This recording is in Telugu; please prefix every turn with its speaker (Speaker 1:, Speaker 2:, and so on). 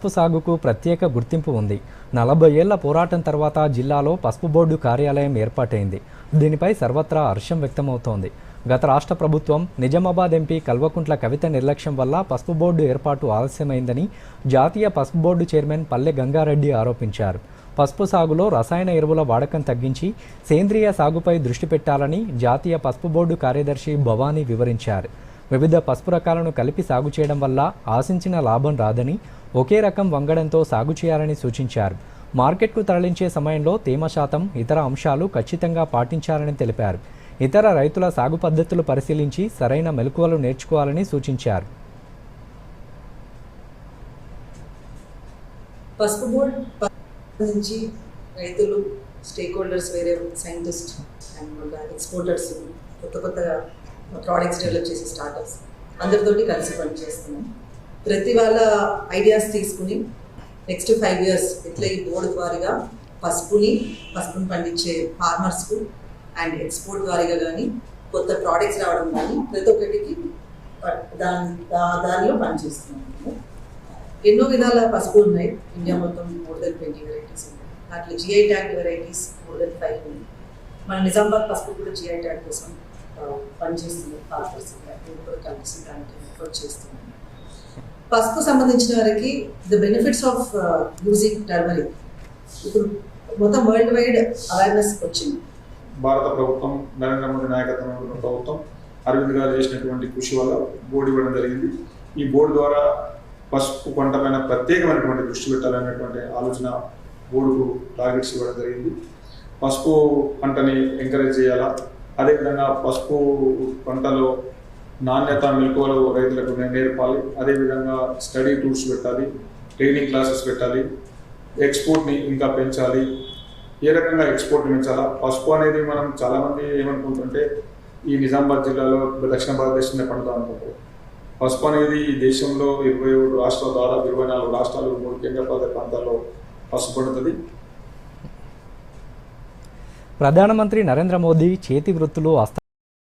Speaker 1: పసుపు సాగుకు ప్రత్యేక గుర్తింపు ఉంది. నలభై ఏళ్ళ పోరాటం తర్వాత జిల్లాలో పసుపు బోర్డు కార్యాలయం ఏర్పాటైంది. దీనిపై సర్వత్రా హర్షం వ్యక్తమవుతోంది. గత రాష్ట్ర ప్రభుత్వం నిజామాబాద్ ఎంపీ కల్వకుంట్ల కవిత నిర్లక్ష్యం వల్ల పసుపు బోర్డు ఏర్పాటు ఆలస్యమైందని జాతీయ పసుపు బోర్డు చైర్మన్ పల్లె గంగారెడ్డి ఆరోపించారు. పసుపు సాగులో రసాయన ఎరువుల వాడకం తగ్గించి సేంద్రియ సాగుపై దృష్టి పెట్టాలని జాతీయ పసుపు బోర్డు కార్యదర్శి భవానీ వివరించారు. వివిధ పసుపు రకాలను కలిపి సాగు చేయడం వల్ల ఆశించిన లాభం రాదని ఒకే రకం వంగడంతో సాగు చేయాలని సూచించారు. మార్కెట్కు తరలించే సమయంలో తేమ శాతం ఇతర అంశాలు ఖచ్చితంగా పాటించాలని తెలిపారు. ఇతర రైతుల సాగు పద్ధతులు పరిశీలించి సరైన మెలకువలు నేర్చుకోవాలని సూచించారు.
Speaker 2: పసుపు బోర్డ్ నుంచి రైతులు స్టేక్ హోల్డర్స్ వేరే సైంటిస్ట్ అండ్ ఎక్స్పోర్టర్స్ కొత్త కొత్తగా ప్రోడక్ట్స్ డెవలప్ చేసే స్టార్టప్స్ అందరితోటి కలిసి పనిచేస్తున్నాం ప్రతి వాళ్ళ ఐడియాస్ తీసుకుని నెక్స్ట్ ఫైవ్ ఇయర్స్ ఇట్లా ఈ బోర్డు ద్వారాగా పసుపుని పసుపుని పండించే ఫార్మర్స్కు అండ్ ఎక్స్పోర్ట్ ద్వారాగా కానీ కొత్త ప్రోడక్ట్స్ రావడం కానీ ప్రతి ఒక్కటికి దాని దారిలో దానిలో పనిచేస్తున్నాము ఎన్నో విధాల పసుపు ఉన్నాయి. ఇండియా మొత్తం మోర్ దెన్ ట్వంటీ వెరైటీస్ ఉన్నాయి. దాంట్లో GI tag varieties more than five ఉన్నాయి. మన నిజామాబాద్ పసుపు కూడా జిఐ ట్యాగ్ కోసం పనిచేస్తుంది ఫార్మర్స్ కలిసి దానికి ఎఫర్ట్ చేస్తున్నాం పసుపు సంబంధించిన వారికి the benefits of using turmeric ఇప్పుడు మొత్తం వరల్డ్ వైడ్ అవేర్నెస్ వచ్చింది.
Speaker 3: భారత ప్రభుత్వం నరేంద్ర మోడీ నాయకత్వంలో ప్రభుత్వం అరవింద్ గారు చేసినటువంటి కృషి వల్ల బోర్డు ఇవ్వడం జరిగింది. ఈ బోర్డు ద్వారా పసుపు పంట పైన ప్రత్యేకమైనటువంటి దృష్టి పెట్టాలనేటువంటి ఆలోచన బోర్డుకు టార్గెట్స్ ఇవ్వడం జరిగింది. పసుపు పంటని ఎంకరేజ్ చేయాలా? అదేవిధంగా పసుపు పంటలో నాణ్యత మెలకువలు రైతులకు నేర్పాలి. అదేవిధంగా స్టడీ టూర్స్ పెట్టాలి ట్రైనింగ్ క్లాసెస్ పెట్టాలి ఎక్స్పోర్ట్ని ఇంకా పెంచాలి. ఏ రకంగా ఎక్స్పోర్ట్ పెంచాలా? పసుపు అనేది మనం చాలామంది ఏమనుకుంటుంటే ఈ నిజామాబాద్ జిల్లాలో దక్షిణ భారతదేశంలో పండుతా అనుకుంటారు. పసుపు అనేది ఈ దేశంలో ఇరవై ఏడు రాష్ట్రాలు దాదాపు ఇరవై నాలుగు రాష్ట్రాలు మూడు కేంద్రపాలిత ప్రాంతాల్లో పసుపు పండుతుంది.
Speaker 1: ప్రధానమంత్రి నరేంద్ర మోదీ చేతి వృత్తులు హస్త